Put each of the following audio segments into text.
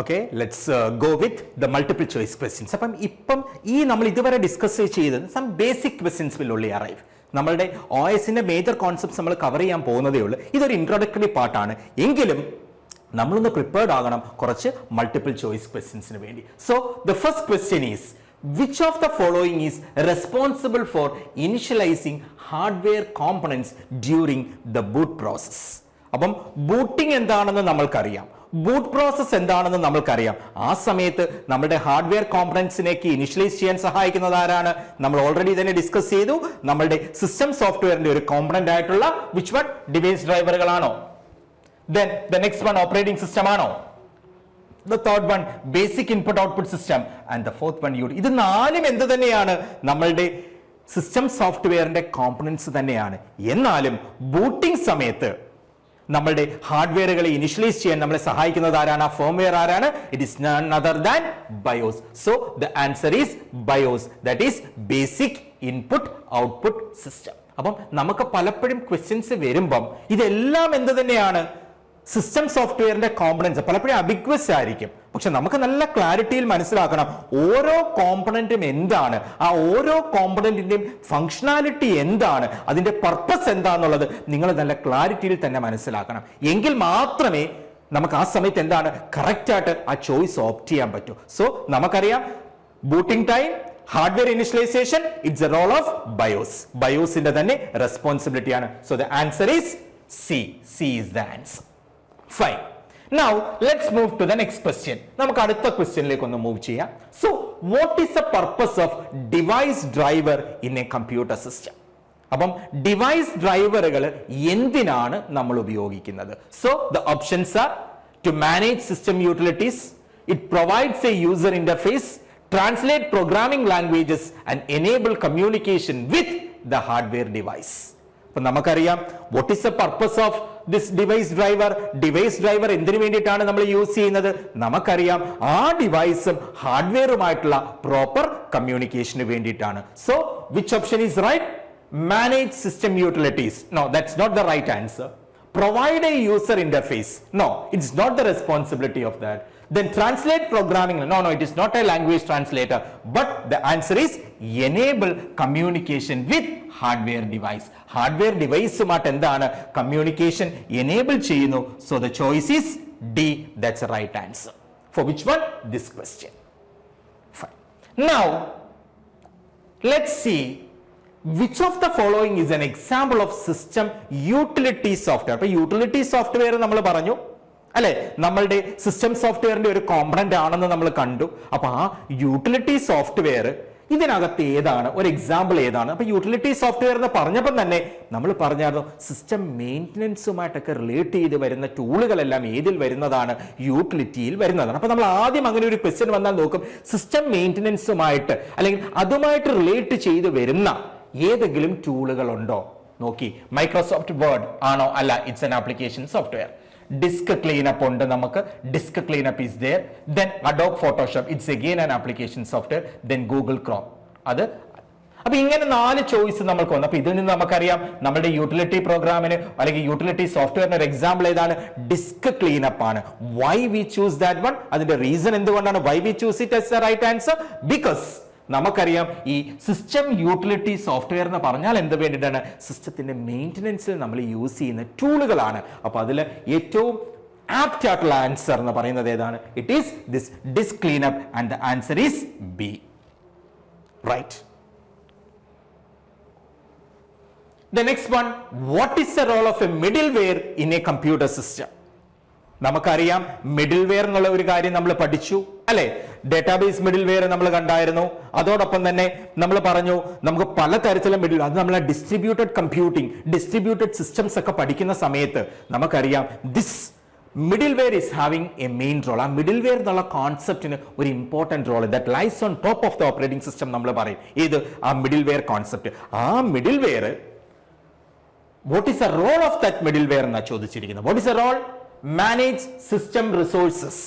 Okay let's go with the multiple choice questions അപ്പം ഇപ്പം ഈ നമ്മൾ ഇതുവരെ ഡിസ്കസ് ചെയ്തത് സം ബേസിക് ക്വസ്റ്റ്യൻസ് വിൽ ഉള്ളി അറൈവ് നമ്മളുടെ ഒ എസിന്റെ മേജർ കോൺസെപ്റ്റ്സ് നമ്മൾ കവർ ചെയ്യാൻ പോകുന്നതേ ഉള്ളൂ. ഇതൊരു ഇൻട്രോഡക്ടറി പാർട്ടാണ് എങ്കിലും നമ്മളൊന്ന് പ്രിപ്പയർഡ് ആകണം കുറച്ച് മൾട്ടിപ്പിൾ ചോയ്സ് ക്വസ്റ്റ്യൻസിന് വേണ്ടി. So the first question is which of the following is responsible for initializing hardware components during the boot process അപ്പം ബൂട്ടിംഗ് എന്താണെന്ന് നമ്മൾക്കറിയാം. ബൂട്ട് പ്രോസസ് എന്താണെന്ന് നമ്മൾക്കറിയാം. ആ സമയത്ത് നമ്മുടെ ഹാർഡ്വെയർ കോമ്പണൻസിനേക്ക് ഇനിഷ്യലൈസ് ചെയ്യാൻ സഹായിക്കുന്നത് ആരാണ്? നമ്മൾ ഓൾറെഡി തന്നെ ഡിസ്കസ് ചെയ്തു. നമ്മളുടെ സിസ്റ്റം സോഫ്റ്റ്വെയറിന്റെ ഒരു കോമ്പണന്റ് ആയിട്ടുള്ള which one device ഡ്രൈവറുകളാണോ then the next one operating system ആണോ? The third one basic input output system and the fourth one unit ഇത് നാലും എന്ത് തന്നെയാണ്? നമ്മളുടെ സിസ്റ്റം സോഫ്റ്റ്വെയറിന്റെ കോമ്പണൻസ് തന്നെയാണ്. എന്നാലും ബൂട്ടിംഗ് സമയത്ത് നമ്മളുടെ ഹാർഡ്വെയറുകളെ ഇനിഷ്യലൈസ് ചെയ്യാൻ നമ്മളെ സഹായിക്കുന്നത് ആരാണ്? ആ ഫേംവെയർ ആരാണ്? It is none other than BIOS so the answer is BIOS that is basic input output system അപ്പം നമുക്ക് പലപ്പോഴും ക്വസ്റ്റ്യൻസ് വരുമ്പം ഇതെല്ലാം എന്ത് തന്നെയാണ്? സിസ്റ്റം സോഫ്റ്റ്വെയറിന്റെ കോമ്പണൻസ് പലപ്പോഴും അബിഗ്വസ് ആയിരിക്കും. പക്ഷെ നമുക്ക് നല്ല ക്ലാരിറ്റിയിൽ മനസ്സിലാക്കണം ഓരോ കോമ്പണന്റും എന്താണ്? ആ ഓരോ കോമ്പണന്റിന്റെയും ഫങ്ഷണാലിറ്റി എന്താണ്? അതിന്റെ പർപ്പസ് എന്താണെന്നുള്ളത് നിങ്ങൾ നല്ല ക്ലാരിറ്റിയിൽ തന്നെ മനസ്സിലാക്കണം. എങ്കിൽ മാത്രമേ നമുക്ക് ആ സമയത്ത് എന്താണ്? കറക്റ്റ് ആയിട്ട് ആ ചോയ്സ് ഓപ്റ്റ് ചെയ്യാൻ പറ്റൂ. സോ നമുക്കറിയാം booting time hardware initialization it's a role of BIOS ബയോസിന്റെ തന്നെ റെസ്പോൺസിബിലിറ്റിയാണ് so the answer is C C is the answer fine now let's move to the next question നമുക്ക് അടുത്ത ക്വസ്റ്റ്യനിലേക്ക് ഒന്ന് മൂവ് ചെയ്യാം. So what is the purpose of device driver in a computer system അപ്പം device ഡ്രൈവറുകൾ എന്തിനാണ് നമ്മൾ ഉപയോഗിക്കുന്നത്? So the options are to manage system utilities it provides a user interface translate programming languages and enable communication with the hardware device അപ്പൊ നമുക്കറിയാം what is the purpose of this device driver device driver എന്തിനു വേണ്ടിയിട്ടാണ് നമ്മൾ use ചെയ്യുന്നത്? നമുക്കറിയാം ആ ഡിവൈസും ഹാർഡ്വെയറുമായിട്ടുള്ള proper കമ്മ്യൂണിക്കേഷന് വേണ്ടിയിട്ടാണ്. So which option is right manage system utilities no that's not the right answer provide a user interface no it's not the responsibility of that. Then translate programming no no it is not a language translator but the answer is enable communication with hardware device hardware device എന്താണ് communication enable ചെയ്യുന്നു so the choice is d that's the right answer for which one this question fine now let's see which of the following is an example of system utility software അപ്പൊ utility software നമ്മൾ പറഞ്ഞു അല്ലെ? നമ്മളുടെ system സോഫ്റ്റ്വെയറിന്റെ ഒരു component ആണെന്ന് നമ്മൾ കണ്ടു. അപ്പൊ ആ യൂട്ടിലിറ്റി സോഫ്റ്റ്വെയർ ഇതിനകത്ത് ഏതാണ്? ഒരു എക്സാമ്പിൾ ഏതാണ്? അപ്പൊ യൂട്ടിലിറ്റി സോഫ്റ്റ്വെയർ എന്ന് പറഞ്ഞപ്പോൾ തന്നെ നമ്മൾ പറഞ്ഞായിരുന്നു സിസ്റ്റം മെയിന്റനൻസുമായിട്ടൊക്കെ റിലേറ്റ് ചെയ്ത് വരുന്ന ടൂളുകളെല്ലാം ഏതിൽ വരുന്നതാണ്? യൂട്ടിലിറ്റിയിൽ വരുന്നതാണ്. അപ്പൊ നമ്മൾ ആദ്യം അങ്ങനെ ഒരു ക്വസ്റ്റ്യൻ വന്നാൽ നോക്കും. സിസ്റ്റം മെയിന്റനൻസുമായിട്ട് അല്ലെങ്കിൽ അതുമായിട്ട് റിലേറ്റ് ചെയ്ത് വരുന്ന ഏതെങ്കിലും ടൂളുകൾ ഉണ്ടോ നോക്കി. മൈക്രോസോഫ്റ്റ് വേർഡ് ആണോ? അല്ല it's an application software disk cleanup ഉണ്ട് നമുക്ക്. Disk cleanup is there then Adobe Photoshop it's again an application software then Google Chrome അത് അപ്പൊ ഇങ്ങനെ നാല് ചോയ്സ് നമ്മൾക്ക് വന്നു. അപ്പൊ ഇതിൽ നിന്ന് നമുക്കറിയാം നമ്മുടെ യൂട്ടിലിറ്റി പ്രോഗ്രാമിന് അല്ലെങ്കിൽ യൂട്ടിലിറ്റി സോഫ്റ്റ്വെയറിന് ഒരു എക്സാമ്പിൾ ഏതാണ്? ഡിസ്ക് ക്ലീനപ്പ് ആണ്. Why we choose that one അതിന്റെ റീസൺ എന്തുകൊണ്ടാണ്? Why we choose it is right answer because നമുക്കറിയാം ഈ സിസ്റ്റം യൂട്ടിലിറ്റി സോഫ്റ്റ്വെയർ എന്ന് പറഞ്ഞാൽ എന്ത് വേണ്ടിയിട്ടാണ്? സിസ്റ്റത്തിന്റെ മെയിന്റനൻസിൽ നമ്മൾ യൂസ് ചെയ്യുന്ന ടൂളുകളാണ് അപ്പോൾ അതിൽ ഏറ്റവും ആപ്റ്റ് ആയിട്ടുള്ള ആൻസർ എന്ന് പറയുന്നത് ഏതാണ്? It is this disk cleanup and the answer is B right the next one what is the role of a middleware in a computer system നമുക്കറിയാം മിഡിൽ വെയർ എന്നുള്ള ഒരു കാര്യം നമ്മൾ പഠിച്ചു അല്ലെ? ഡേറ്റാബേസ് മിഡിൽ വെയർ നമ്മൾ കണ്ടായിരുന്നു. അതോടൊപ്പം തന്നെ നമ്മൾ പറഞ്ഞു നമുക്ക് പല തരത്തിലുള്ള മിഡിൽ അത് നമ്മളെ ഡിസ്ട്രിബ്യൂട്ടഡ് കമ്പ്യൂട്ടിംഗ് ഡിസ്ട്രിബ്യൂട്ടഡ് സിസ്റ്റംസ് ഒക്കെ പഠിക്കുന്ന സമയത്ത് നമുക്കറിയാം this middleware is having a main role ആ മിഡിൽ വെയർ എന്നുള്ള കോൺസെപ്റ്റിന് ഒരു important role that lies on top of the operating system നമ്മൾ പറയും. ഏത്? ആ മിഡിൽ വെയർ കോൺസെപ്റ്റ് ആ middleware what is a role of that middleware എന്നാണ് ചോദിച്ചിരിക്കുന്നത്? What is a role manage system resources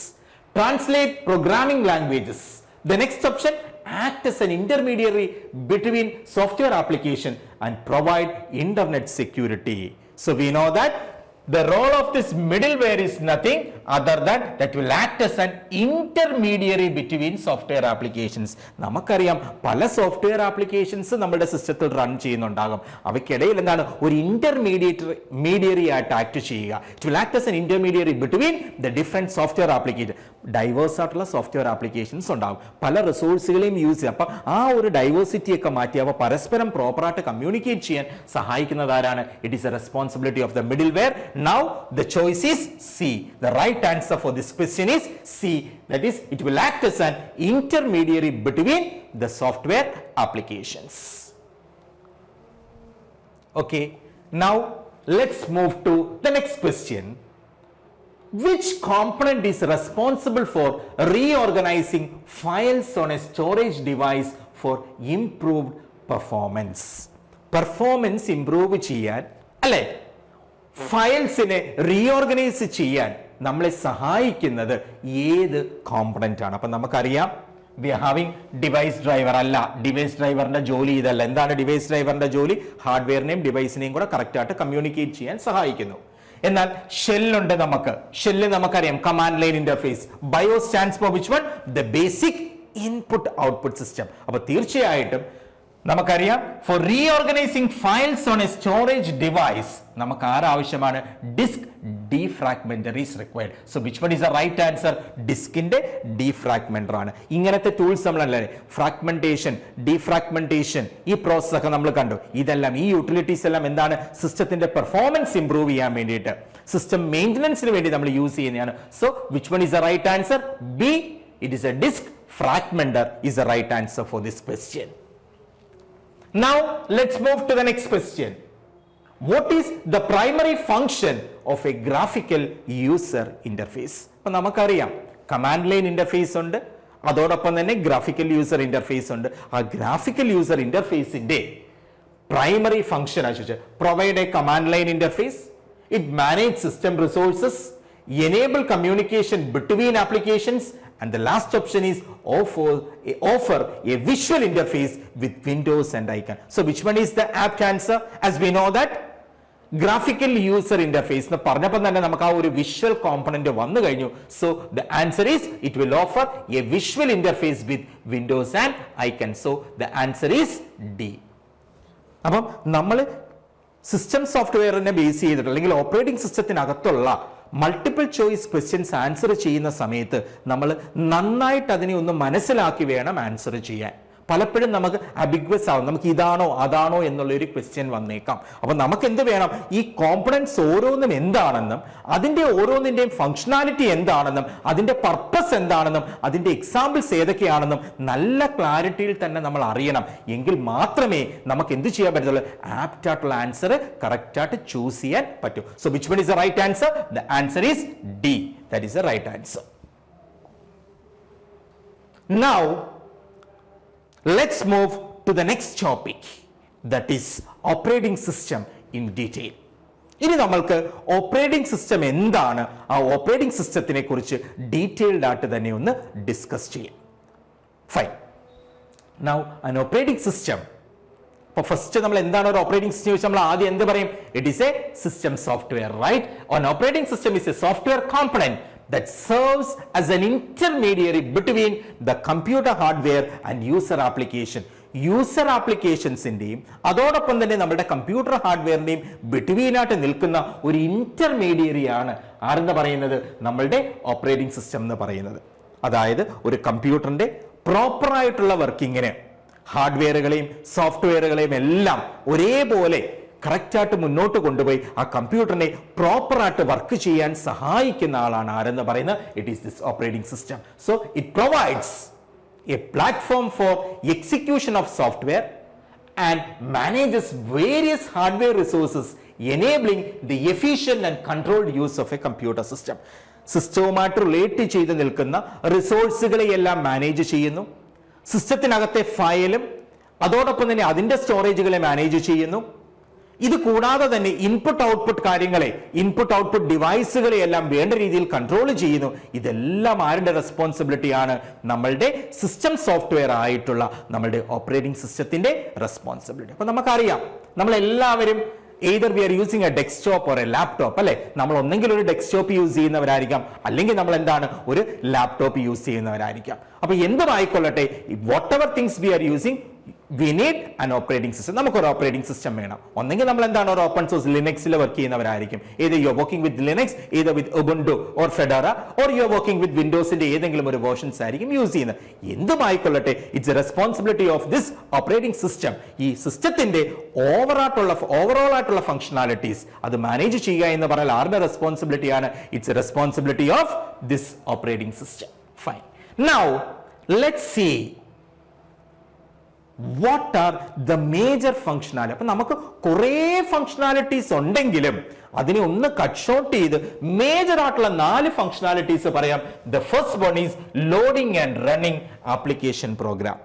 Translate programming languages. The next option, act as an intermediary between software application and provide internet security. So we know that the role of this middleware is nothing other than that will act as an intermediary between software applications. നമുക്കറിയാം പല software applications നമ്മുടെ സിസ്റ്റത്തിൽ run ചെയ്യുന്നുണ്ടാകും. അവയ്ക്കിടയിൽ എന്താണ്? ഒരു intermediate മീഡിയറി ആയിട്ട് act ചെയ്യുക. It will act as an intermediary between the different software application diverse ആയിട്ടുള്ള സോഫ്റ്റ്വെയർ ആപ്ലിക്കേഷൻസ് ഉണ്ടാകും. പല റിസോഴ്സുകളെയും യൂസ് ചെയ്യുക അപ്പം ആ ഒരു ഡൈവേഴ്സിറ്റി ഒക്കെ മാറ്റി അവ പരസ്പരം പ്രോപ്പറായിട്ട് കമ്മ്യൂണിക്കേറ്റ് ചെയ്യാൻ സഹായിക്കുന്നതാരാണ്? It is a responsibility of the middleware now the choice is C the right answer for this question is C that is it will act as an intermediary between the software applications okay now let's move to the next question which component is responsible for reorganizing files on a storage device for improved performance performance improve ചെയ്യാൻ അല്ലെ ഫയൽസിനെ reorganise ചെയ്യാൻ നമ്മളെ സഹായിക്കുന്നത് ഏത് component ആണ്? അപ്പൊ നമുക്കറിയാം we having device driver അല്ല. ഡിവൈസ് ഡ്രൈവറിന്റെ ജോലി ഇതല്ല. എന്താണ് ഡിവൈസ് ഡ്രൈവറിന്റെ ജോലി? ഹാർഡ്വെയറിനെയും ഡിവൈസിനെയും കൂടെ കറക്റ്റ് ആയിട്ട് കമ്മ്യൂണിക്കേറ്റ് ചെയ്യാൻ സഹായിക്കുന്നു. എന്നാൽ ഷെല്ലുണ്ട് നമുക്ക്. ഷെല്ല് നമുക്കറിയാം command line interface bio stands for which one the basic input output system അപ്പൊ തീർച്ചയായിട്ടും നമുക്കറിയാം for reorganizing files on a storage device നമുക്ക് ആരാവശ്യമാണ് disk defragmenter is required so which one is the right answer ഡിസ്കിന്റെ defragmenter ആണ്. ഇങ്ങനത്തെ tools നമ്മളല്ലേ? Fragmentation defragmentation ഈ process ഒക്കെ നമ്മൾ കണ്ടു. ഇതെല്ലാം ഈ യൂട്ടിലിറ്റീസ് എല്ലാം എന്താണ്? സിസ്റ്റത്തിന്റെ പെർഫോമൻസ് ഇംപ്രൂവ് ചെയ്യാൻ വേണ്ടിയിട്ട്. സിസ്റ്റം മെയിന്റനൻസിന് വേണ്ടി നമ്മൾ യൂസ് ചെയ്യുന്നതാണ്. So which one is the right answer B it is a disk fragmenter is a right answer for this question Now let's move to the next question. What is the primary function of a graphical user interface? അപ്പൊ നമുക്കറിയാം command line interface ഉണ്ട് അതോടൊപ്പം തന്നെ graphical user interface ഉണ്ട് ആ graphical user ഇന്റർഫേസിന്റെ primary function provide a command line interface it manage system resources enable communication between applications and the last option is offer offer a visual interface with windows and icon. So which one is the apt answer as we know that graphical user interface എന്ന് പറഞ്ഞപ്പോൾ തന്നെ നമുക്ക് ആ ഒരു visual component വന്നു കഴിഞ്ഞു. So the answer is it will offer a visual interface with windows and icon so the answer is D അപ്പം നമ്മൾ സിസ്റ്റം സോഫ്റ്റ്വെയറിനെ ബേസ് ചെയ്തിട്ട് അല്ലെങ്കിൽ ഓപ്പറേറ്റിംഗ് സിസ്റ്റത്തിനകത്തുള്ള മൾട്ടിപ്പിൾ ചോയ്സ് ക്വസ്റ്റ്യൻസ് ആൻസർ ചെയ്യുന്ന സമയത്ത് നമ്മൾ നന്നായിട്ട് അതിനെ ഒന്ന് മനസ്സിലാക്കി വേണം ആൻസർ ചെയ്യാൻ. പലപ്പോഴും നമുക്ക് അബിഗ്വസ് ആവും. നമുക്ക് ഇതാണോ അതാണോ എന്നുള്ള ഒരു ക്വസ്റ്റ്യൻ വന്നേക്കാം. അപ്പൊ നമുക്ക് എന്ത് വേണം? ഈ കോമ്പണൻസ് ഓരോന്നും എന്താണെന്നും അതിന്റെ ഓരോന്നിന്റെയും ഫങ്ഷനാലിറ്റി എന്താണെന്നും അതിന്റെ പർപ്പസ് എന്താണെന്നും അതിന്റെ എക്സാമ്പിൾസ് ഏതൊക്കെയാണെന്നും നല്ല ക്ലാരിറ്റിയിൽ തന്നെ നമ്മൾ അറിയണം. എങ്കിൽ മാത്രമേ നമുക്ക് എന്ത് ചെയ്യാൻ പറ്റത്തുള്ളൂ? ആപ്റ്റ് ആയിട്ടുള്ള ആൻസർ കറക്റ്റ് ആയിട്ട് ചൂസ് ചെയ്യാൻ പറ്റൂ. So which one is the right answer the answer is D that is the right answer Now, let's move to the next topic that is operating system in detail. ഇനി നമ്മൾക്ക് operating system എന്താണ്? ആ operating സിസ്റ്റത്തിനെ കുറിച്ച് detailed ആയിട്ട് തന്നെ ഒന്ന് discuss ചെയ്യാം. Fine now an operating system ഇപ്പൊ ഫസ്റ്റ് നമ്മൾ എന്താണ് ഒരു ഓപ്പറേറ്റിംഗ് സിസ്റ്റം ചോദിച്ചാൽ നമ്മൾ ആദ്യം എന്ത് പറയും? It is a system software right on operating system is a software component that serves as an intermediary between the computer hardware and user application. User ആപ്ലിക്കേഷൻസിന്റെയും അതോടൊപ്പം തന്നെ നമ്മുടെ കമ്പ്യൂട്ടർ ഹാർഡ്വെയറിന്റെയും ബിറ്റ്വീനായിട്ട് നിൽക്കുന്ന ഒരു ഇന്റർമീഡിയറി ആണ് ആരെന്ന് പറയുന്നത്? നമ്മളുടെ ഓപ്പറേറ്റിംഗ് സിസ്റ്റം എന്ന് പറയുന്നത്. അതായത് ഒരു കമ്പ്യൂട്ടറിന്റെ പ്രോപ്പറായിട്ടുള്ള വർക്കിങ്ങിന് ഹാർഡ്വെയറുകളെയും സോഫ്റ്റ്വെയറുകളെയും എല്ലാം ഒരേപോലെ കറക്റ്റായിട്ട് മുന്നോട്ട് കൊണ്ടുപോയി ആ കമ്പ്യൂട്ടറിനെ പ്രോപ്പറായിട്ട് വർക്ക് ചെയ്യാൻ സഹായിക്കുന്ന ആളാണ് ആരെന്ന് പറയുന്നത്? It is this operating system so it provides a platform for execution of software and manages various hardware resources enabling the efficient and controlled use of a computer system സിസ്റ്റവുമായിട്ട് relate ചെയ്ത് നിൽക്കുന്ന റിസോഴ്സുകളെ എല്ലാം manage ചെയ്യുന്നു സിസ്റ്റത്തിനകത്തെ ഫയലും അതോടൊപ്പം തന്നെ അതിന്റെ സ്റ്റോറേജുകളെ manage ചെയ്യുന്നു. ഇത് കൂടാതെ തന്നെ ഇൻപുട്ട് ഔട്ട്പുട്ട് കാര്യങ്ങളെ ഇൻപുട്ട് ഔട്ട്പുട്ട് ഡിവൈസുകളെ എല്ലാം വേണ്ട രീതിയിൽ കൺട്രോൾ ചെയ്യുന്നു. ഇതെല്ലാം ആരുടെ റെസ്പോൺസിബിലിറ്റിയാണ് നമ്മളുടെ സിസ്റ്റം സോഫ്റ്റ്വെയർ ആയിട്ടുള്ള നമ്മളുടെ ഓപ്പറേറ്റിംഗ് സിസ്റ്റത്തിന്റെ റെസ്പോൺസിബിലിറ്റി അപ്പൊ നമുക്കറിയാം നമ്മളെല്ലാവരും either we are using a desktop or a laptop അല്ലെ? നമ്മൾ ഒന്നെങ്കിൽ ഒരു ഡെസ്ക്ടോപ്പ് യൂസ് ചെയ്യുന്നവരായിരിക്കാം. അല്ലെങ്കിൽ നമ്മൾ എന്താണ്? ഒരു ലാപ്ടോപ്പ് യൂസ് ചെയ്യുന്നവരായിരിക്കാം. അപ്പൊ എന്തുമായിക്കൊള്ളട്ടെ whatever things we are using we need an operating system നമുക്കൊരു ഓപ്പറേറ്റിംഗ് സിസ്റ്റം വേണം. ഒന്നെങ്കിൽ നമ്മൾ എന്താണ് ഒരു ഓപ്പൺ സോഴ്സ് ലിനക്സിൽ വർക്ക് ചെയ്യുന്നവരായിരിക്കും. ഏത് യു വർക്കിംഗ് വിത്ത് ലിനക്സ് ഏത് with Ubuntu or Fedora or you working with വിൻഡോസിന്റെ ഏതെങ്കിലും ഒരു വേർഷൻസ് ആയിരിക്കും യൂസ് ചെയ്യുന്നത്. എന്തുമായിക്കൊള്ളട്ടെ? It's responsibility of this operating system ഈ സിസ്റ്റത്തിന്റെ ഓവറായിട്ടുള്ള ഓവറോൾ ആയിട്ടുള്ള ഫംഗ്ഷനാലിറ്റീസ് അത് മാനേജ് ചെയ്യുക എന്ന് പറഞ്ഞാൽ ആരുടെ റെസ്പോൺസിബിലിറ്റി ആണ്? It's responsibility of this operating system fine now let see what are the major functionality അപ്പൊ നമുക്ക് കുറേ ഫംഗ്ഷനാലിറ്റീസ് ഉണ്ടെങ്കിലും അതിനെ ഒന്ന് കട്ട് ഷോർട്ട് ചെയ്ത് മേജർ ആയിട്ടുള്ള നാല് ഫംഗ്ഷനാലിറ്റീസ് പറയാം. The first one is loading and running application program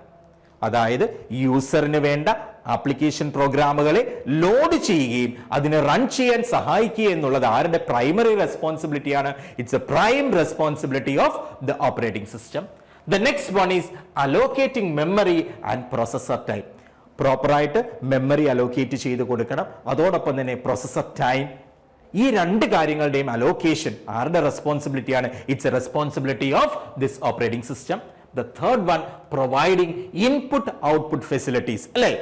അതായത് യൂസറിന് വേണ്ട ആപ്ലിക്കേഷൻ പ്രോഗ്രാമുകളെ ലോഡ് ചെയ്യുകയും അതിനെ റൺ ചെയ്യാൻ സഹായിക്കുക എന്നുള്ളത് ആരുടെ primary റെസ്പോൺസിബിലിറ്റിയാണ് it's a prime responsibility of the operating system the next one is allocating memory and processor time പ്രോപ്പറായിട്ട് മെമ്മറി അലോക്കേറ്റ് ചെയ്ത് കൊടുക്കണം. അതോടൊപ്പം തന്നെ പ്രോസസ്സർ ടൈം ഈ രണ്ട് കാര്യങ്ങളുടെയും അലോക്കേഷൻ ആരുടെ റെസ്പോൺസിബിലിറ്റിയാണ് it's a responsibility of this operating system the third one providing input output facilities അല്ലേ?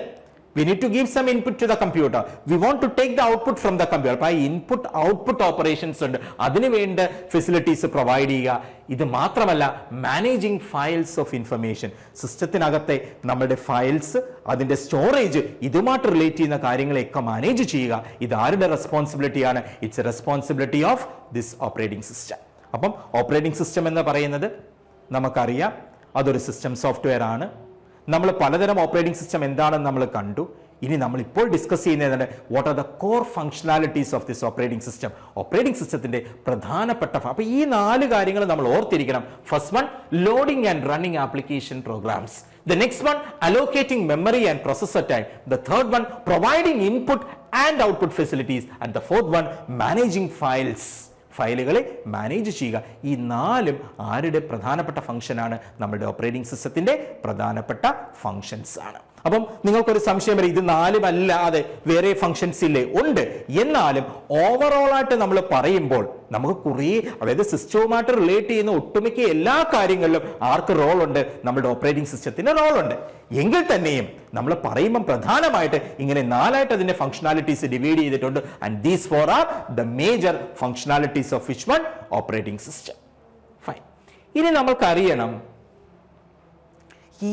We need to give some input to the computer. We want to take the output from the computer. അപ്പൊ input output operations ഉണ്ട്. അതിന് വേണ്ട facilities provide ചെയ്യുക. ഇത് മാത്രമല്ല managing files of information സിസ്റ്റത്തിനകത്തെ നമ്മുടെ ഫയൽസ് അതിന്റെ സ്റ്റോറേജ് ഇതുമായിട്ട് റിലേറ്റ് ചെയ്യുന്ന കാര്യങ്ങളെയൊക്കെ മാനേജ് ചെയ്യുക. ഇത് ആരുടെ റെസ്പോൺസിബിലിറ്റിയാണ് it's responsibility of this operating system അപ്പം ഓപ്പറേറ്റിംഗ് സിസ്റ്റം എന്ന് പറയുന്നത് നമുക്കറിയാം അതൊരു സിസ്റ്റം സോഫ്റ്റ്വെയർ ആണ്. നമ്മൾ പലതരം ഓപ്പറേറ്റിംഗ് സിസ്റ്റം എന്താണെന്ന് നമ്മൾ കണ്ടു. ഇനി നമ്മൾ ഇപ്പോൾ ഡിസ്കസ് ചെയ്യുന്നത് what are the core functionalities of this operating system operating സിസ്റ്റത്തിന്റെ പ്രധാനപ്പെട്ട അപ്പോൾ ഈ നാല് കാര്യങ്ങൾ നമ്മൾ ഓർത്തിരിക്കണം. First one loading and running application programs the next one allocating memory and processor time the third one providing input and output facilities and the fourth one managing files. ഫയലുകളെ manage ചെയ്യുക. ഈ നാലും ആരുടെ പ്രധാനപ്പെട്ട ഫംഗ്ഷനാണ് നമ്മുടെ ഓപ്പറേറ്റിംഗ് സിസ്റ്റത്തിന്റെ പ്രധാനപ്പെട്ട ഫങ്ഷൻസ് ആണ്. അപ്പം നിങ്ങൾക്കൊരു സംശയം വരും ഇത് നാലും അല്ലാതെ വേറെ ഫങ്ഷൻസ് ഇല്ലേ? ഉണ്ട്. എന്നാലും ഓവറോൾ ആയിട്ട് നമ്മൾ പറയുമ്പോൾ നമുക്ക് കുറേ അതായത് സിസ്റ്റവുമായിട്ട് റിലേറ്റ് ചെയ്യുന്ന ഒട്ടുമിക്ക എല്ലാ കാര്യങ്ങളിലും ആർക്ക് റോൾ ഉണ്ട്? നമ്മുടെ ഓപ്പറേറ്റിംഗ് സിസ്റ്റത്തിന് റോൾ ഉണ്ട്. എങ്കിൽ തന്നെയും നമ്മൾ പറയുമ്പം പ്രധാനമായിട്ട് ഇങ്ങനെ നാലായിട്ട് അതിന്റെ ഫംഗ്ഷനാലിറ്റീസ് ഡിവൈഡ് ചെയ്തിട്ടുണ്ട്. And these four are the major functionalities of which one operating system fine ഇനി നമ്മൾക്ക് അറിയണം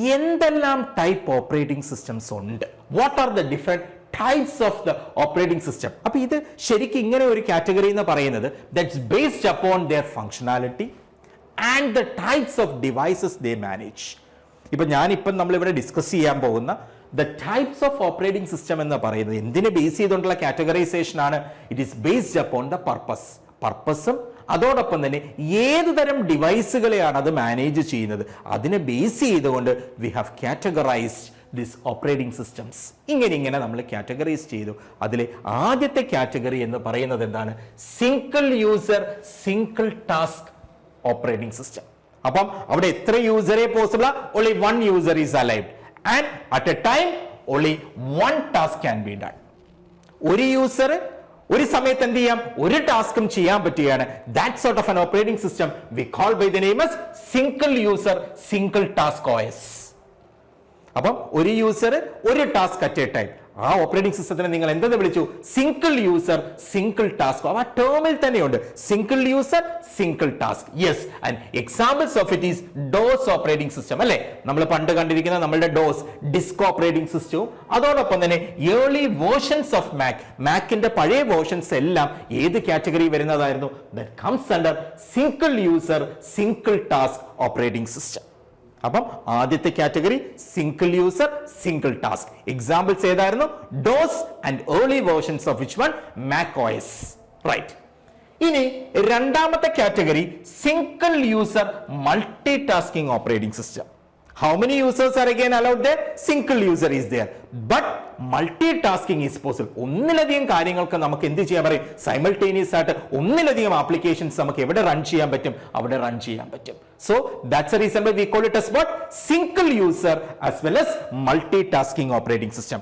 എന്തെല്ലാം ടൈപ്പ് ഓപ്പറേറ്റിംഗ് സിസ്റ്റംസ് ഉണ്ട്? What are the different types of the operating system അപ്പൊ ഇത് ശരിക്കും ഇങ്ങനെ ഒരു കാറ്റഗറി എന്ന് പറയുന്നത് that's based upon their functionality and the types of devices they manage ഇപ്പൊ ഞാനിപ്പം നമ്മളിവിടെ ഡിസ്കസ് ചെയ്യാൻ പോകുന്ന the types of operating system എന്ന് പറയുന്നത് എന്തിനെ ബേസ് ചെയ്തുകൊണ്ടുള്ള കാറ്റഗറൈസേഷൻ ആണ്? It is based upon the purpose പർപ്പസും അതോടൊപ്പം തന്നെ ഏത് തരം ഡിവൈസുകളെയാണ് അത് മാനേജ് ചെയ്യുന്നത്? അതിനെ ബേസ് ചെയ്തുകൊണ്ട് we have categorized this operating systems ഇങ്ങനെ ഇങ്ങനെ നമ്മൾ കാറ്റഗറൈസ് ചെയ്തു. അതിലെ ആദ്യത്തെ കാറ്റഗറി എന്ന് പറയുന്നത് എന്താണ്? Single user single task operating system അപ്പം അവിടെ എത്ര യൂസറെ possible only one user is alive and at a time only one task can be done ഒരു യൂസർ ഒരു സമയത്ത് എന്ത് ചെയ്യാം? ഒരു ടാസ്കും ചെയ്യാൻ പറ്റുകയാണ്. That sort of an operating system we call by the name single user single task OS അപ്പം ഒരു യൂസർ ഒരു ടാസ്ക് അറ്റ് എ ടൈം ആ ഓപ്പറേറ്റിംഗ് സിസ്റ്റത്തിനെ നിങ്ങൾ എന്തെന്ന് വിളിച്ചു? സിംഗിൾ യൂസർ സിംഗിൾ ടാസ്ക് ആ ടേമിൽ തന്നെയുണ്ട്. Single user single task yes and examples of it is DOS operating system അല്ലേ? നമ്മൾ പണ്ട് കണ്ടിരിക്കുന്ന നമ്മളുടെ ഡോസ് ഡിസ്ക് ഓപ്പറേറ്റിംഗ് സിസ്റ്റവും അതോടൊപ്പം തന്നെ ഏർലി വേർഷൻസ് ഓഫ് മാക് മാക്കിന്റെ പഴയ വേർഷൻസ് എല്ലാം ഏത് category വരുന്നതായിരുന്നു? That comes under single user single task operating system അപ്പം ആദ്യത്തെ category single user single task examples ഏതായിരുന്നു? DOS and early versions of which one Mac OS right ഇനി രണ്ടാമത്തെ category single user multitasking operating system how many users are again allowed there? Single user is there. But multitasking is possible ഒന്നിലധികം കാര്യങ്ങൾക്ക് നമുക്ക് എന്ത് ചെയ്യാൻ പറയും simultaneous ആയിട്ട് ഒന്നിലധികം ആപ്ലിക്കേഷൻസ് നമുക്ക് എവിടെ റൺ ചെയ്യാൻ പറ്റും? അവിടെ റൺ ചെയ്യാൻ പറ്റും. So that's reason we call it as what single user as well as multitasking operating system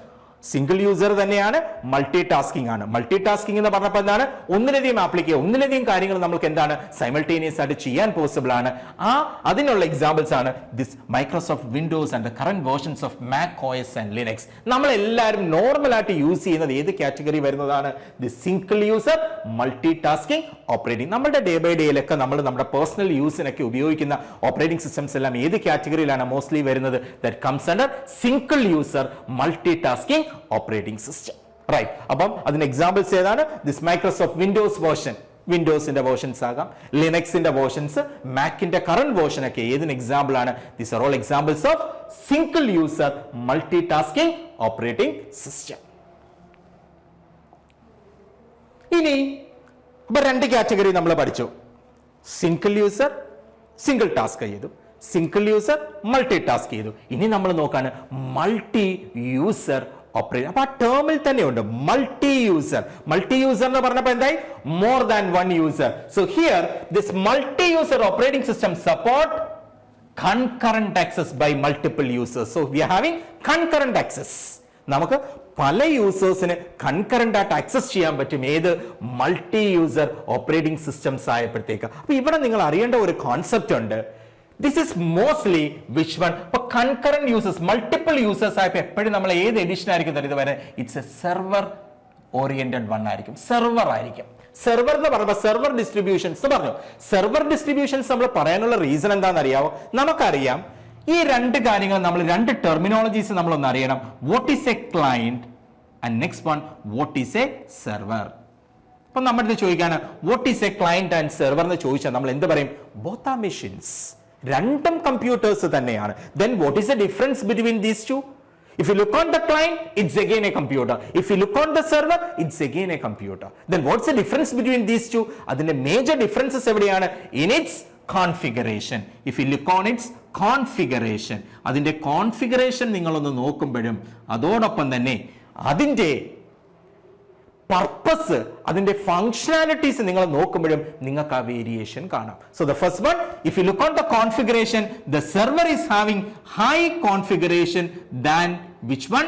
single user തന്നെയാണ് മൾട്ടി ടാസ്കിംഗ് ആണ്. മൾട്ടി ടാസ്കിംഗ് എന്ന് പറഞ്ഞപ്പോൾ എന്താണ്? ഒന്നിലധികം ആപ്ലിക്കുക ഒന്നിലധികം കാര്യങ്ങൾ നമുക്ക് എന്താണ്? സൈമൾട്ടേനിയസ് ആയിട്ട് ചെയ്യാൻ പോസിബിൾ ആണ്. ആ അതിനുള്ള എക്സാമ്പിൾസ് ആണ് this Microsoft Windows and current versions of Mac OS and Linux നമ്മൾ എല്ലാവരും നോർമൽ ആയിട്ട് യൂസ് ചെയ്യുന്നത് ഏത് കാറ്റഗറി വരുന്നതാണ്? The single user multi tasking operating നമ്മുടെ ഡേ ബൈ ഡേയിലൊക്കെ നമ്മൾ നമ്മുടെ പേഴ്സണൽ യൂസിനൊക്കെ ഉപയോഗിക്കുന്ന ഓപ്പറേറ്റിംഗ് സിസ്റ്റംസ് എല്ലാം ഏത് കാറ്റഗറിയിലാണ് മോസ്റ്റ്ലി വരുന്നത്? That comes under single user multitasking operating system right അപ്പം അതിന് എക്സാമ്പിൾസ് ഏതാണ്? ദിസ് മൈക്രോസോഫ്റ്റ് വിൻഡോസ് വേർഷൻ വിൻഡോസിന്റെ വേർഷൻസ് ആകാം. ലിനക്സിന്റെ വേർഷൻസ് മാക്കിന്റെ കറണ്ട് വേർഷൻ ഒക്കെ ഏതിന് എക്സാമ്പിൾ ആണ്? This are all examples of single user multitasking operating system ഇനി ഇപ്പൊ രണ്ട് കാറ്റഗറി നമ്മൾ പഠിച്ചു. സിംഗിൾ യൂസർ സിംഗിൾ ടാസ്ക് ചെയ്തു. സിംഗിൾ യൂസർ മൾട്ടി ടാസ്ക് ചെയ്തു. ഇനി നമ്മൾ നോക്കാണ് മൾട്ടി യൂസർ ഓപ്പറേറ്റ് അപ്പൊ ആ ടേമിൽ തന്നെയുണ്ട് മൾട്ടി യൂസർ മൾട്ടി യൂസർ എന്ന് പറഞ്ഞപ്പോൾ എന്തായി? More than one user so here this multi user operating system support concurrent access by multiple users. So we are having concurrent access. നമുക്ക് പല യൂസേഴ്സിന് കൺകറന്റ് ആയിട്ട് ആക്സസ് ചെയ്യാൻ പറ്റും ഏത് മൾട്ടി യൂസർ ഓപ്പറേറ്റിംഗ് സിസ്റ്റംസ് ആയപ്പോഴത്തേക്ക്. അപ്പൊ ഇവിടെ നിങ്ങൾ അറിയേണ്ട ഒരു കോൺസെപ്റ്റ് ഉണ്ട്. This is mostly which one ഇപ്പൊ കൺകറന്റ് യൂസേഴ്സ് മൾട്ടിപ്പിൾ യൂസേഴ്സ് ആയപ്പോൾ എപ്പോഴും നമ്മൾ ഏത് എഡിഷൻ ആയിരിക്കും തരുന്നത് വരെ it's a server oriented one ആയിരിക്കും. സെർവർ ആയിരിക്കും. സെർവർ എന്ന് പറയുമ്പോൾ സെർവർ ഡിസ്ട്രിബ്യൂഷൻസ് പറഞ്ഞു. സെർവർ ഡിസ്ട്രിബ്യൂഷൻസ് നമ്മൾ പറയാനുള്ള റീസൺ എന്താണെന്ന് അറിയാമോ നമുക്കറിയാം ഈ രണ്ട് കാര്യങ്ങൾ നമ്മൾ രണ്ട് ടെർമിനോളജീസ് നമ്മൾ ഒന്ന് അറിയണം. What is a client and next one what is a server അപ്പൊ നമ്മുടെ ഇത് ചോദിക്കാണ് what is a client and server എന്ന് ചോദിച്ചാൽ നമ്മൾ എന്ത് പറയും? ബോത്ത് ആർ മെഷീൻസ് രണ്ടും കമ്പ്യൂട്ടേഴ്സ് തന്നെയാണ്. Then what is a difference between these two If you look on the client, it's again a computer. If you look on the server, it's again a computer. Then what's the difference between these two? അതിന്റെ major differences എവിടെയാണ്? In its configuration if you look configuration അതിന്റെ configuration നിങ്ങളൊന്ന് നോക്കുമ്പോഴും അതോടൊപ്പം തന്നെ അതിന്റെ purpose അതിന്റെ functionalities നിങ്ങൾ നോക്കുമ്പോഴും നിങ്ങൾക്ക് ആ വേരിയേഷൻ കാണാം. So the first one if you look on the configuration the server is having high configuration than which one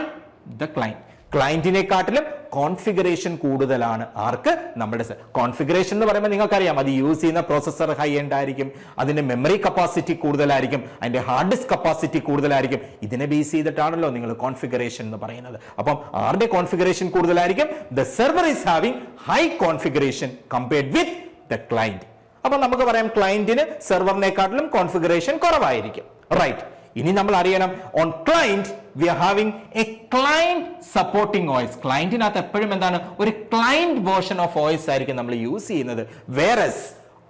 the client ക്ലയന്റിനെക്കാട്ടിലും configuration കൂടുതലാണ്. ആർക്ക്? നമ്മുടെ കോൺഫിഗറേഷൻ എന്ന് പറയുമ്പോൾ നിങ്ങൾക്കറിയാം അത് യൂസ് ചെയ്യുന്ന പ്രോസസ്സർ ഹൈ എൻഡ് ആയിരിക്കും അതിന്റെ മെമ്മറി കപ്പാസിറ്റി കൂടുതലായിരിക്കും അതിന്റെ ഹാർഡ് ഡിസ്ക് കപ്പാസിറ്റി കൂടുതലായിരിക്കും. ഇതിനെ ബേസ് ചെയ്തിട്ടാണല്ലോ നിങ്ങൾ കോൺഫിഗറേഷൻ എന്ന് പറയുന്നത്. അപ്പം ആരുടെ കോൺഫിഗറേഷൻ കൂടുതലായിരിക്കും? The server is having high configuration compared with the client അപ്പൊ നമുക്ക് പറയാം ക്ലയന്റിന് സെർവറിനെക്കാട്ടിലും കോൺഫിഗറേഷൻ കുറവായിരിക്കും. റൈറ്റ് ഇനി നമ്മൾ അറിയണം on client we are having a client supporting OS ക്ലൈന്റിനകത്ത് എപ്പോഴും എന്താണ്? ഒരു ക്ലൈന്റ് വേർഷൻ ഓഫ് ഓയിസ് ആയിരിക്കും നമ്മൾ യൂസ് ചെയ്യുന്നത്. Whereas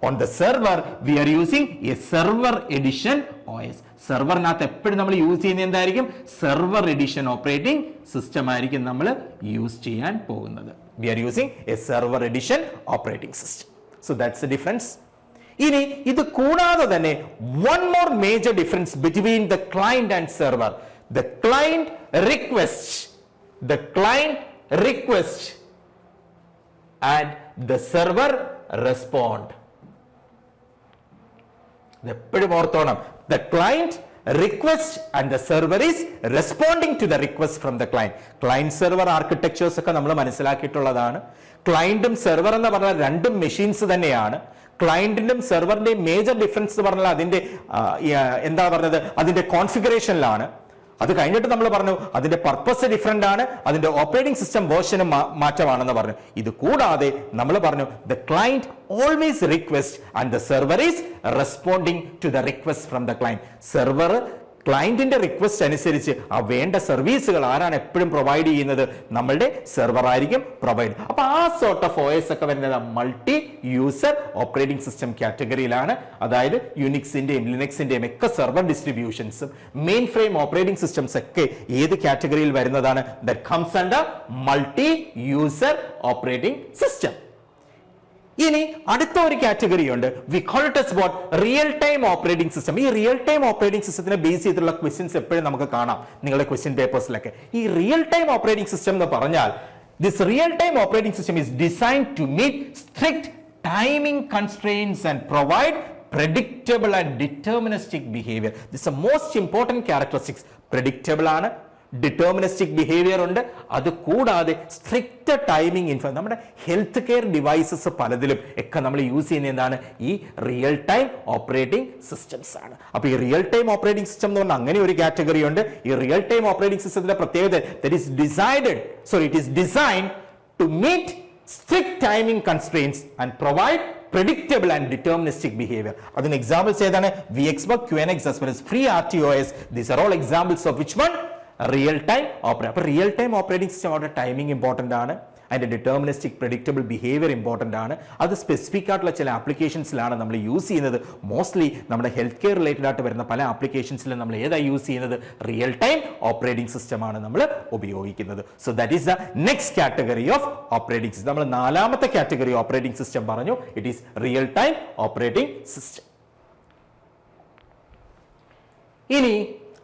on the server we are using a server edition OS സെർവറിനകത്ത് എപ്പോഴും നമ്മൾ യൂസ് ചെയ്യുന്നത് എന്തായിരിക്കും? സെർവർ എഡിഷൻ ഓപ്പറേറ്റിംഗ് സിസ്റ്റം ആയിരിക്കും നമ്മൾ യൂസ് ചെയ്യാൻ പോകുന്നത്. We are using a server edition operating system so that's a difference ഇനി ഇത് കൂടാതെ തന്നെ one more major difference between the client and server the client request the client request and the server respond എപ്പോഴും ഓർത്തോണം. The client request and the server is responding to the request from the client client server architectures ഒക്കെ നമ്മൾ മനസ്സിലാക്കിയിട്ടുള്ളതാണ്. ക്ലയന്റും server എന്ന് പറഞ്ഞാൽ രണ്ടും machines തന്നെയാണ്. ക്ലയന്റിന്റെയും സെർവറിന്റെയും major difference എന്ന് പറഞ്ഞാൽ അതിന്റെ എന്താ പറഞ്ഞത്? അതിന്റെ കോൺഫിഗറേഷനിലാണ് അത് കഴിഞ്ഞിട്ട് നമ്മൾ പറഞ്ഞു അതിന്റെ പർപ്പസ് ഡിഫറെന്റ് ആണ് അതിന്റെ ഓപ്പറേറ്റിംഗ് സിസ്റ്റം വേർഷനും മാറ്റമാണെന്ന് പറഞ്ഞു. ഇത് കൂടാതെ നമ്മൾ പറഞ്ഞു the client always request and the server is responding to the request from the client server ക്ലയന്റിന്റെ request അനുസരിച്ച് ആ വേണ്ട സർവീസുകൾ ആരാണ് എപ്പോഴും പ്രൊവൈഡ് ചെയ്യുന്നത്? നമ്മളുടെ സെർവർ ആയിരിക്കും പ്രൊവൈഡ് അപ്പോൾ ആ സോർട്ട് ഓഫ് ഓയസ് ഒക്കെ വരുന്നത് മൾട്ടി യൂസർ ഓപ്പറേറ്റിംഗ് സിസ്റ്റം കാറ്റഗറിയിലാണ് അതായത് യുനിക്സിന്റെയും ലിനക്സിന്റെയും ഒക്കെ സെർവർ ഡിസ്ട്രിബ്യൂഷൻസും മെയിൻ ഫ്രെയിം ഓപ്പറേറ്റിംഗ് സിസ്റ്റംസ് ഒക്കെ ഏത് കാറ്റഗറിയിൽ വരുന്നതാണ്? That comes under multi user operating system ഇനി അടുത്ത ഒരു കാറ്റഗറി ഉണ്ട്. We call it what real time operating system ഈ റിയൽ ടൈം ഓപ്പറേറ്റിംഗ് സിസ്റ്റത്തിനെ ബേസ് ചെയ്തിട്ടുള്ള ക്വസ്റ്റ്യൻസ് എപ്പോഴും നമുക്ക് കാണാം. നിങ്ങളുടെ ക്വസ്റ്റ്യൻ പേപ്പേഴ്സിലൊക്കെ ഈ റിയൽ ടൈം ഓപ്പറേറ്റിംഗ് സിസ്റ്റം എന്ന് പറഞ്ഞാൽ this real time operating system is design to meet strict timing constraints and provide predictable and deterministic behaviour this is the most important ആണ് ഡിറ്റർമിനിസ്റ്റിക് ബിഹേവിയർ ഉണ്ട്. അത് കൂടാതെ സ്ട്രിക്റ്റ് ടൈമിംഗ് ഇൻഫോ നമ്മുടെ health care devices പലതിലും ഒക്കെ നമ്മൾ use ചെയ്യുന്ന എന്താണ്? ഈ റിയൽ ടൈം ഓപ്പറേറ്റിംഗ് സിസ്റ്റംസ് ആണ്. അപ്പോൾ ഈ റിയൽ ടൈം ഓപ്പറേറ്റിംഗ് സിസ്റ്റം എന്ന് പറഞ്ഞാൽ അങ്ങനെ ഒരു കാറ്റഗറി ഉണ്ട്. ഈ റിയൽ ടൈം ഓപ്പറേറ്റിംഗ് സിസ്റ്റത്തിന്റെ പ്രത്യേകത that is decided sorry it is design to meet strict timing constrains and provide predictable and deterministic examples ഏതാണ്? VxWorks Q N X as as free R T O S these are all examples of which one real time operate അപ്പൊ real time operating system അവരുടെ timing important ആണ്. അതിന്റെ deterministic predictable behaviour important ആണ്. അത് specific ആയിട്ടുള്ള ചില ആപ്ലിക്കേഷൻസിലാണ് നമ്മൾ use ചെയ്യുന്നത്. മോസ്റ്റ്ലി നമ്മുടെ ഹെൽത്ത് കെയർ റിലേറ്റഡ് ആയിട്ട് വരുന്ന പല ആപ്ലിക്കേഷൻസിലും നമ്മൾ ഏതാ യൂസ് ചെയ്യുന്നത്? റിയൽ ടൈം ഓപ്പറേറ്റിംഗ് സിസ്റ്റം ആണ് നമ്മൾ ഉപയോഗിക്കുന്നത്. So that is the next category of operating system നമ്മൾ നാലാമത്തെ കാറ്റഗറി ഓപ്പറേറ്റിംഗ് സിസ്റ്റം പറഞ്ഞു. It is real time operating system ഇനി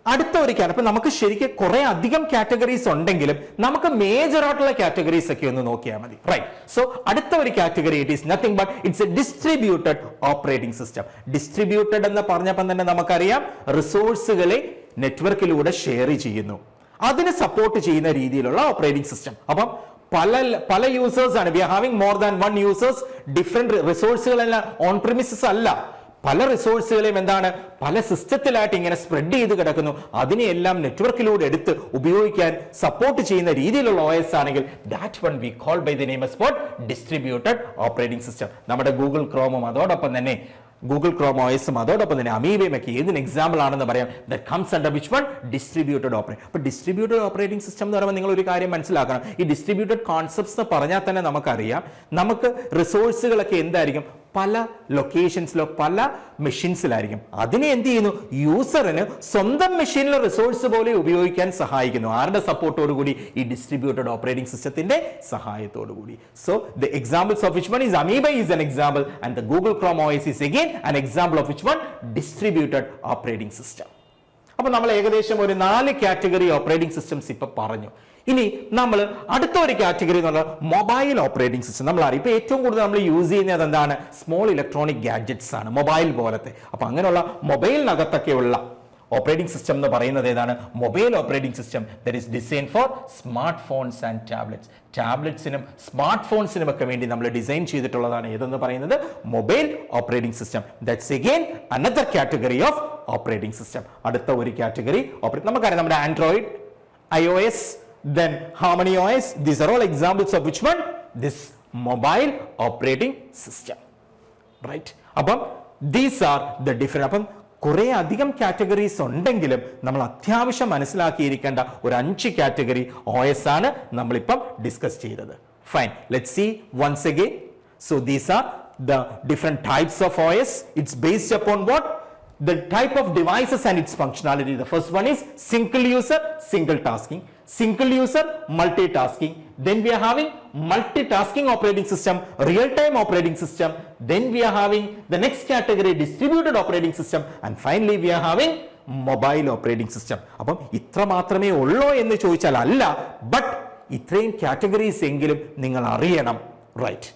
അടുത്ത ഒരു കാര്യം അപ്പൊ നമുക്ക് ശരിക്കും കുറെ അധികം കാറ്റഗറീസ് ഉണ്ടെങ്കിലും നമുക്ക് മേജർ ആയിട്ടുള്ള കാറ്റഗറീസ് ഒക്കെ ഒന്ന് നോക്കിയാൽ മതി. റൈറ്റ് സോ അടുത്ത ഒരു category it is nothing but it's a distributed operating system distributed എന്ന് പറഞ്ഞപ്പം തന്നെ നമുക്കറിയാം റിസോഴ്സുകളെ നെറ്റ്വർക്കിലൂടെ ഷെയർ ചെയ്യുന്നു. അതിന് സപ്പോർട്ട് ചെയ്യുന്ന രീതിയിലുള്ള ഓപ്പറേറ്റിംഗ് സിസ്റ്റം അപ്പം പല പല യൂസേഴ്സ് ആണ്. We are having more than one users different റിസോഴ്സുകളെല്ലാം on premises അല്ല. പല റിസോഴ്സുകളെയും എന്താണ് പല സിസ്റ്റത്തിലായിട്ട് ഇങ്ങനെ സ്പ്രെഡ് ചെയ്ത് കിടക്കുന്നു. അതിനെയെല്ലാം നെറ്റ്വർക്കിലൂടെ എടുത്ത് ഉപയോഗിക്കാൻ സപ്പോർട്ട് ചെയ്യുന്ന രീതിയിലുള്ള ഒ എസ് ആണെങ്കിൽ that one we call by the name spot distributed operating system നമ്മുടെ ഗൂഗിൾ ക്രോമും അതോടൊപ്പം തന്നെ ഗൂഗിൾ ക്രോം ഓയസും അതോടൊപ്പം തന്നെ അമീബയും ഒക്കെ ഏതിന് എക്സാമ്പിൾ ആണെന്ന് പറയാം. The comes under which one distributed operate അപ്പോൾ ഡിസ്ട്രിബ്യൂട്ടഡ് ഓപ്പറേറ്റിംഗ് സിസ്റ്റം എന്ന് പറയുമ്പോൾ നിങ്ങൾ ഒരു കാര്യം മനസ്സിലാക്കണം. ഈ ഡിസ്ട്രിബ്യൂട്ടഡ് കോൺസെപ്റ്റ്സ് എന്ന് പറഞ്ഞാൽ തന്നെ നമുക്കറിയാം. നമുക്ക് റിസോഴ്സുകളൊക്കെ എന്തായിരിക്കും? പല ലൊക്കേഷൻസിലോ പല മെഷീൻസിലായിരിക്കും അതിനെ എന്ത് ചെയ്യുന്നു? യൂസറിന് സ്വന്തം മെഷീനിലെ റിസോഴ്സ് പോലെ ഉപയോഗിക്കാൻ സഹായിക്കുന്നു. ആരുടെ സപ്പോർട്ടോടുകൂടി ഈ ഡിസ്ട്രിബ്യൂട്ടഡ് ഓപ്പറേറ്റിംഗ് സിസ്റ്റത്തിന്റെ സഹായത്തോടു കൂടി. So the examples of which one is Amoeba is an example and the Google Chrome OS is again an example of which one distributed operating system അപ്പൊ നമ്മൾ ഏകദേശം ഒരു നാല് കാറ്റഗറി ഓപ്പറേറ്റിംഗ് സിസ്റ്റംസ് ഇപ്പൊ പറഞ്ഞു. ഇനി നമ്മൾ അടുത്ത ഒരു കാറ്റഗറി എന്ന് പറഞ്ഞാൽ മൊബൈൽ ഓപ്പറേറ്റിംഗ് സിസ്റ്റം നമ്മൾ അറിയാം ഇപ്പോൾ ഏറ്റവും കൂടുതൽ നമ്മൾ യൂസ് ചെയ്യുന്നത് എന്താണ്? സ്മോൾ ഇലക്ട്രോണിക് ഗാഡ്ജറ്റ്സ് ആണ് മൊബൈൽ പോലത്തെ. അപ്പോൾ അങ്ങനെയുള്ള മൊബൈലിനകത്തൊക്കെയുള്ള ഓപ്പറേറ്റിംഗ് സിസ്റ്റം എന്ന് പറയുന്നത് ഏതാണ്? Mobile operating system that is design for smart phones and tablets ടാബ്ലറ്റ്സിനും smart ഫോൺസിനും ഒക്കെ വേണ്ടി നമ്മൾ ഡിസൈൻ ചെയ്തിട്ടുള്ളതാണ് ഏതെന്ന് പറയുന്നത്? Mobile operating system that's again another category of operating system അടുത്ത ഒരു കാറ്റഗറി ഓപ്പറേറ്റ് നമുക്കറിയാം നമ്മുടെ Android I O S then harmony os these are all examples of which one this mobile operating system right അപ്പം these are the different അപ്പം കുറെ അധികം categories ഉണ്ടെങ്കിലും നമ്മൾ അത്യാവശ്യം മനസ്സിലാക്കിയിരിക്കേണ്ട ഒരു അഞ്ച് കാറ്റഗറി ഒ എസ് ആണ് നമ്മളിപ്പം ഡിസ്കസ് ചെയ്തത് fine let see once again so these are the different types of O S it's based upon what the type of devices and its functionality. The first one is single user, single tasking. Single user, multitasking. Then we are having multitasking operating system, real-time operating system. Then we are having the next category, distributed operating system. And finally, we are having mobile operating system അപ്പം ഇത്ര മാത്രമേ ഉള്ളൂ എന്ന് ചോദിച്ചാൽ അല്ല but ഇത്രയും categories എങ്കിലും നിങ്ങൾ അറിയണം റൈറ്റ്